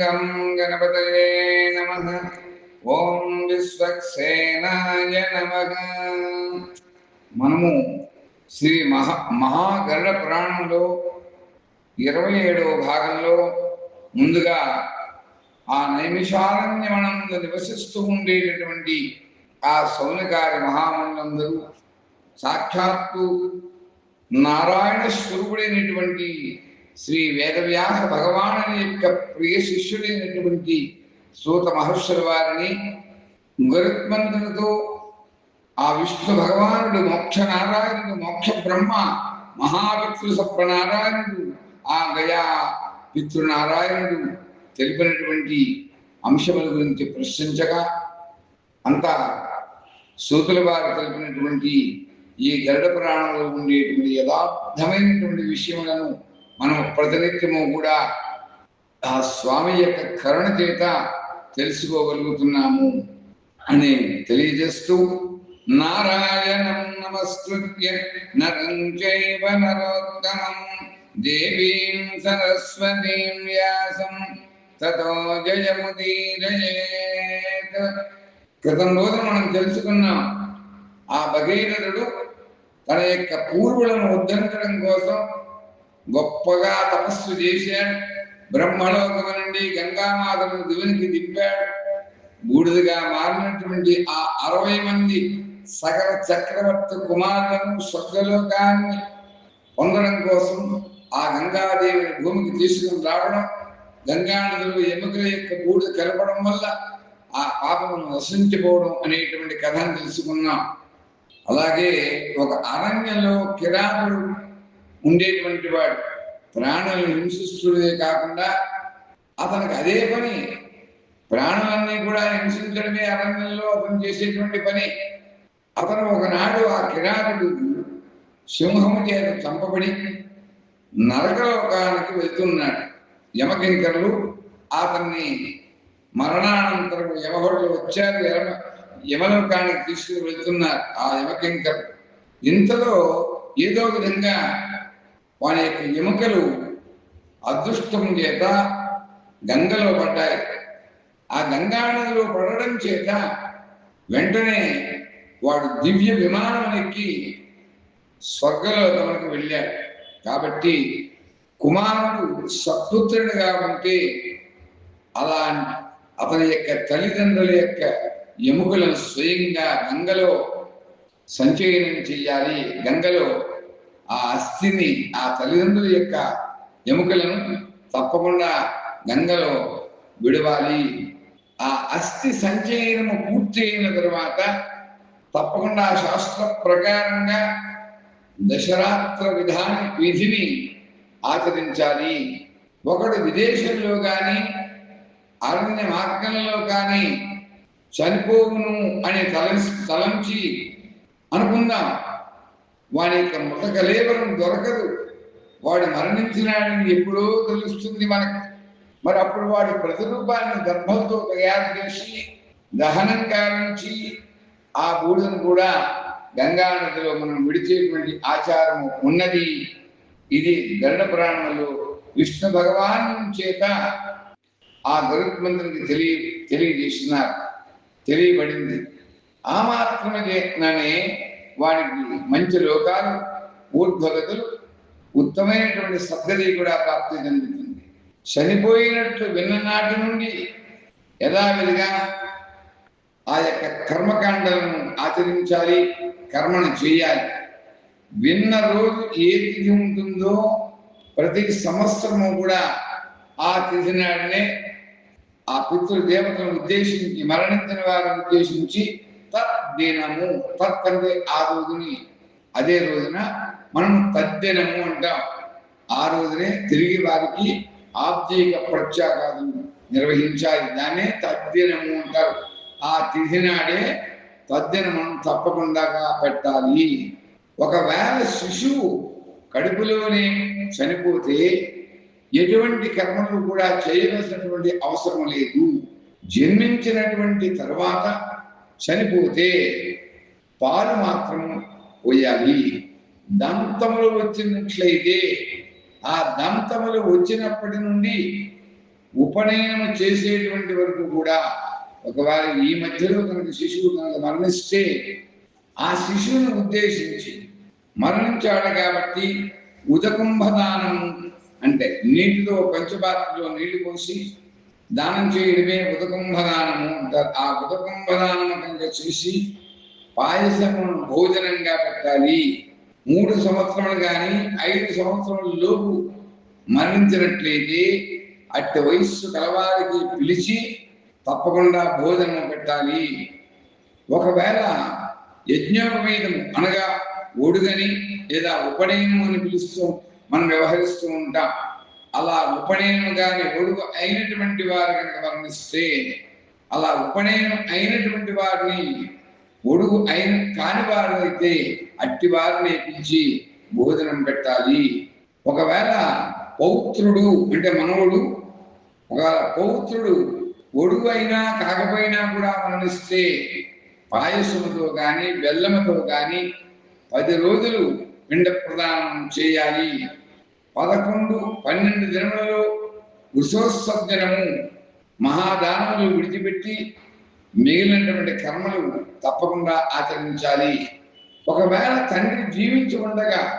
గం గణపతయే నమ ఓం విశ్వక్సేనాయ నమ। మనము శ్రీ మహా మహాగరుడ పురాణంలో ఇరవై ఏడవ భాగంలో ముందుగా ఆ నైమిషారణ్యమనందు నివసిస్తూ ఉండేటటువంటి ఆ సౌనకారి మహామనులందరూ సాక్షాత్తు నారాయణ స్వరూపుడైనటువంటి శ్రీ వేదవ్యాస భగవానుని యొక్క ప్రియ శిష్యుడైనటువంటి సూత మహర్షుల వారిని గరుత్మంతునితో ఆ విష్ణు భగవానుడు మోక్ష నారాయణుడు మోక్ష బ్రహ్మ మహాపితృ సప్రనారాయణుడు ఆ గయా పితృనారాయణుడు తెలిపినటువంటి అంశముల గురించి ప్రశ్నించగా అంతా సూతుల వారు తెలిపినటువంటి ఈ గరుడ పురాణంలో ఉండేటువంటి యథార్థమైనటువంటి విషయములను మనం ప్రతినిత్యము కూడా ఆ స్వామి యొక్క కరుణ చేత తెలుసుకోగలుగుతున్నాము అని తెలియజేస్తూ నారాయణం నమస్కృత్య నరం చైవ నరోత్తమం దేవీం సరస్వతీం వ్యాసం తతో జయముదీరయేత్. క్రితం రోజు మనం తెలుసుకున్నాం ఆ భగీరథుడు తన యొక్క పూర్వులను ఉద్ధరించడం కోసం గొప్పగా తపస్సు చేశాడు. బ్రహ్మలోకం నుండి గంగామాతను దివునికి దింపాడు. బూడిదగా మారినటువంటి ఆ అరవై మంది సకల చక్రవర్తి కుమారులను స్వర్గలోకాన్ని పొందడం కోసం ఆ గంగాదేవిని భూమికి తీసుకుని రావడం గంగానదులు ఎముకల యొక్క బూడిద కలపడం వల్ల ఆ పాపమును నశించిపోవడం అనేటువంటి కథను తెలుసుకున్నాం. అలాగే ఒక అరణ్యంలో కిరాతుడు ఉండేటువంటి వాడు. ప్రాణులను హింసిస్తుడే కాకుండా అతనికి అదే పని. ప్రాణులన్నీ కూడా హింసించడమే అరణ్యంలో అతను చేసేటువంటి పని. అతను ఒకనాడు ఆ కిరాటుడు సింహము చేత చంపబడి నరకలోకానికి వెళ్తున్నాడు. యమకింకరులు అతన్ని మరణానంతరం యమహోళ్ళు వచ్చారు. యమ యమలోకానికి తీసుకుని వెళ్తున్నారు ఆ యమకింకరు. ఇంతలో ఏదో విధంగా వాని యొక్క ఎముకలు అదృష్టం చేత గంగలో పడ్డాయి. ఆ గంగా నదిలో పడడం చేత వెంటనే వాడు దివ్య విమానం ఎక్కి స్వర్గలోకములకు వెళ్ళాడు. కాబట్టి కుమారుడు సత్పుత్రుడిగా ఉంటే అలా అతని యొక్క తల్లిదండ్రుల యొక్క ఎముకలను స్వయంగా గంగలో సంచయనం చేయాలి. గంగలో ఆ అస్థిని ఆ తల్లిదండ్రుల యొక్క ఎముకలను తప్పకుండా గంగలో విడవాలి. ఆ అస్థి సంచయనము పూర్తి అయిన తర్వాత తప్పకుండా శాస్త్ర ప్రకారంగా దశరాత్ర విధాన విధిని ఆచరించాలి. ఒకడు విదేశంలో కానీ అరణ్య మార్గంలో కానీ చనిపోవును అని తల తలంచి అనుకుందాం. వాడి యొక్క మృత కలేవరం దొరకదు. వాడు మరణించినాడని ఎప్పుడో తెలుస్తుంది మనకు. మరి అప్పుడు వాడి ప్రతిరూపాన్ని గర్భంతో తయారు చేసి దహనం కావించి ఆ బూడిదను కూడా గంగా నదిలో మనం విడిచేటువంటి ఆచారం ఉన్నది. ఇది గరుడ పురాణంలో విష్ణు భగవాన్ చేత ఆ గరుత్మంతునికి తెలియ తెలియజేసినారు. తెలియబడింది. ఆ మాత్రమే వాడికి మంచి లోకాలు ఊర్ధ్వగతులు ఉత్తమైనటువంటి సద్గతి కూడా ప్రాప్తి చెందుతుంది చనిపోయినట్లు విన్ననాటి నుండి యథావిధిగా ఆ యొక్క కర్మకాండలను ఆచరించాలి కర్మను చేయాలి. విన్న రోజు ఏ తిథి ఉంటుందో ప్రతి సంవత్సరము కూడా ఆ తిథి నాడనే ఆ పితృదేవతలను ఉద్దేశించి మరణించిన వారిని ఉద్దేశించి తద్దినము తత్ అంటే ఆ రోజుని అదే రోజున మనం తద్దినము అంటాం. ఆ రోజునే తిరిగి వారికి ఆబ్జీక ప్రత్యాఘాతం నిర్వహించాలి. దాన్నే తద్దినము అంటారు. ఆ తిథి నాడే మనం తప్పకుండా పెట్టాలి. ఒకవేళ శిశువు కడుపులోనే చనిపోతే ఎటువంటి కర్మలు కూడా చేయవలసినటువంటి అవసరం లేదు. జన్మించినటువంటి తర్వాత చనిపోతే పాలు మాత్రం పోయాలి. దంతములు వచ్చినట్లయితే ఆ దంతములు వచ్చినప్పటి నుండి ఉపనయనం చేసేటువంటి వరకు కూడా ఒకవేళ ఈ మధ్యలో కనుక శిశువు కనుక మరణిస్తే ఆ శిశువును ఉద్దేశించి మరణించాడు కాబట్టి ఉదకుంభదానం అంటే నీటిలో పంచపాత్రలో నీళ్ళు పోసి దానం చేయడమే ఉదకుంభదానము అంటారు. ఆ ఉదకుంభదానము కనుక చేసి పాయసమును భోజనంగా పెట్టాలి. మూడు సంవత్సరములు కానీ ఐదు సంవత్సరముల లోపు మరణించినట్లయితే అట్టి వయస్సు కలవారికి పిలిచి తప్పకుండా భోజనం పెట్టాలి. ఒకవేళ యజ్ఞోపవేదము అనగా ఒడుగని లేదా ఉపనయము అని పిలుస్తూ మనం వ్యవహరిస్తూ ఉంటాం. అలా ఉపనయనం గాని ఒడుగు అయినటువంటి వారు కనుక వర్ణిస్తే అలా ఉపనయనం అయినటువంటి వారిని ఒడుగు అయిన కాని వారు అయితే అట్టి వారిని పిలిచి భోజనం పెట్టాలి. ఒకవేళ పౌత్రుడు అంటే మనవుడు ఒకవేళ పౌత్రుడు ఒడుగు అయినా కాకపోయినా కూడా మరణిస్తే పాయసముతో కానీ బెల్లముతో కానీ పది రోజులు పిండ ప్రదానం చేయాలి. పదకొండు పన్నెండు దినములలో వృషోత్సర్జనము మహాదానములు విడిచిపెట్టి మిగిలినటువంటి కర్మలు తప్పకుండా ఆచరించాలి. ఒకవేళ తండ్రి జీవించి ఉండగా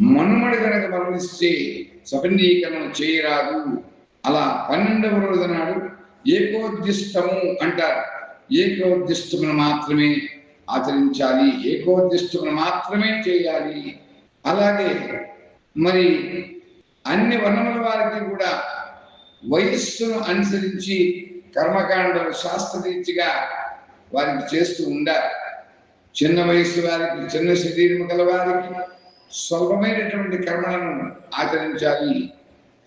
మనుమడి కనుక మరణిస్తే స్వపండీకరణ చేయరాదు. అలా పన్నెండవ రోజు నాడు ఏకోద్దిష్టము అంటారు. ఏకోద్దిష్టమును మాత్రమే ఆచరించాలి. ఏకోద్దిష్టమును మాత్రమే చేయాలి. అలాగే మరి అన్ని వర్ణముల వారికి కూడా వయస్సును అనుసరించి కర్మకాండలు శాస్త్రరీతిగా వారికి చేస్తూ ఉండాలి. చిన్న వయస్సు వారికి చిన్న శరీరం గల వారికి స్వల్పమైనటువంటి కర్మలను ఆచరించాలి.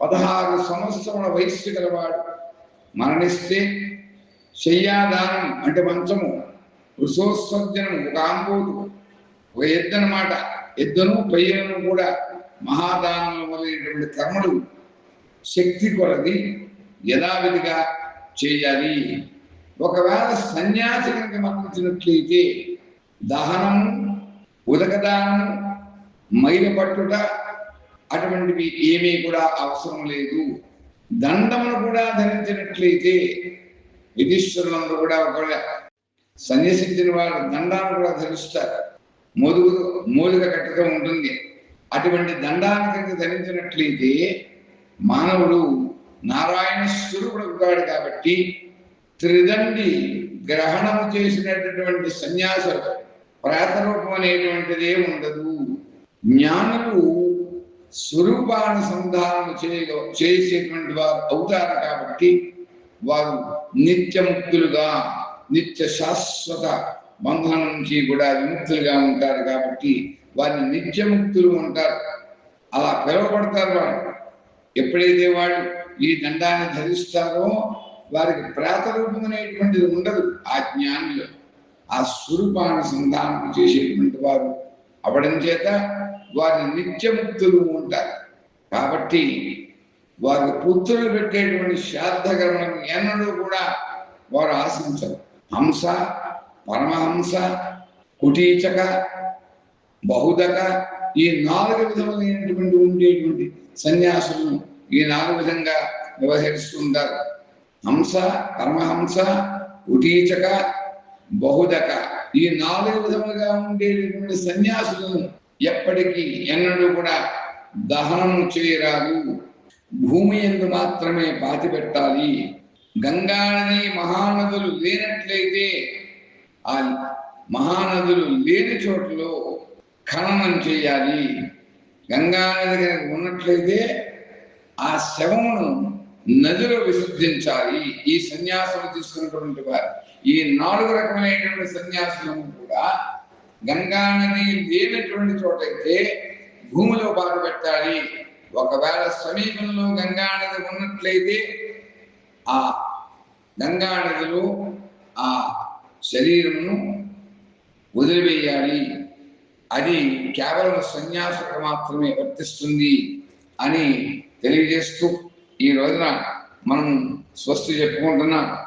పదహారు సంవత్సరముల వయస్సు గలవాడు మరణిస్తే శయ్యాదానం అంటే మంచము వృషోత్సర్జనం ఒక ఆంబోదు ఒక ఎద్దు ఎద్దును పయ్యను కూడా మహాదానం మొదలైనటువంటి కర్మలు శక్తి కొలది యథావిధిగా చేయాలి. ఒకవేళ సన్యాసి కనుక మరణించినట్లయితే దహనము ఉదకదానము మైల పట్టుట అటువంటివి ఏమీ కూడా అవసరం లేదు. దండమును కూడా ధరించినట్లయితే యుధిష్ఠులందరూ కూడా ఒకవేళ సన్యసించిన వారు దండాన్ని కూడా ధరిస్తారు. మోదుగు మూలిక కట్టగా ఉంటుంది. అటువంటి దండానికి ధరించినట్లయితే మానవుడు నారాయణ స్వరూపుడు అవుతాడు కాబట్టి త్రిదండి గ్రహణము చేసినటువంటి సన్యాసులు ప్రేతరూపం అనేటువంటిదే ఉండదు. జ్ఞానులు స్వరూపానుసంధానం చేయగ చేసేటువంటి వారు అవుతారు కాబట్టి వారు నిత్యముక్తులుగా నిత్య శాశ్వత బంధనం నుంచి కూడా విముక్తులుగా ఉంటారు కాబట్టి వారిని నిత్యముక్తులు ఉంటారు అలా పిలువబడతారు వారు. ఎప్పుడైతే వాడు ఈ దండాన్ని ధరిస్తారో వారికి ప్రాతరూపం అనేటువంటిది ఉండదు. ఆ జ్ఞానిలో ఆ స్వరూపాన్ని సంధానం చేసేటువంటి వారు అవడం చేత వారి నిత్యముక్తులు ఉంటారు. కాబట్టి వారి పుత్రులు పెట్టేటువంటి శ్రాద్ధకర్మం ఎన్నడూ కూడా వారు ఆశించరు. హంస పరమహంస కుటీచక బహుదక ఈ నాలుగు విధములైనటువంటి ఉండేటువంటి సన్యాసులను ఈ నాలుగు విధంగా వ్యవహరిస్తుంటారు హంస పరమహంస కుటీచక బహుదక ఈ నాలుగు విధములుగా ఉండేటటువంటి సన్యాసులను ఎప్పటికీ ఎన్నడూ కూడా దహనం చేయరాదు. భూమి ఎందు మాత్రమే పాతి పెట్టాలి మహానదులు లేనట్లయితే ఆ మహానదులు లేని చోట్లలో ఖననం చేయాలి. గంగానది కనుక ఉన్నట్లయితే ఆ శవమును నదిలో విసర్జించాలి. ఈ సన్యాసం తీసుకున్నటువంటి వారు. ఈ నాలుగు రకమైనటువంటి సన్యాసులను కూడా గంగానది లేనటువంటి చోటైతే భూమిలో బాధ పెట్టాలి. ఒకవేళ సమీపంలో గంగానది ఉన్నట్లయితే ఆ గంగానదిలో ఆ శరీరమును వదిలివేయాలి. అది కేవలం సన్యాసులకు మాత్రమే వర్తిస్తుంది అని తెలియజేస్తూ ఈ రోజున మనం స్వస్తి చెప్పుకుంటున్నాం.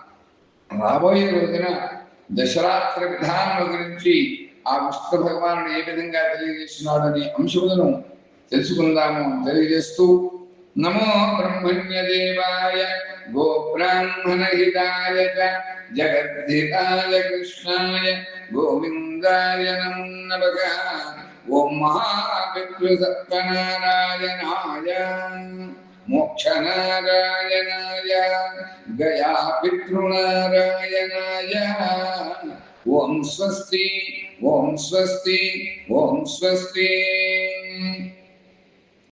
రాబోయే రోజున దశరాత్ర విధానం గురించి ఆ విష్ణు భగవానుడు ఏ విధంగా తెలియజేస్తున్నాడు అనే అంశములను తెలుసుకుందాము తెలియజేస్తూ నమో బ్రహ్మణ్యదేవాయ గోబ్రాహ్మణహితాయ చ జగద్ధితాయ కృష్ణాయ గోవిందాయ నమో నమః ఓం మహాపితృసత్వనారాయణాయ మోక్షనారాయణాయ గయా పితృనారాయణాయ ఓం స్వస్తి ఓం స్వస్తి ఓం స్వస్తి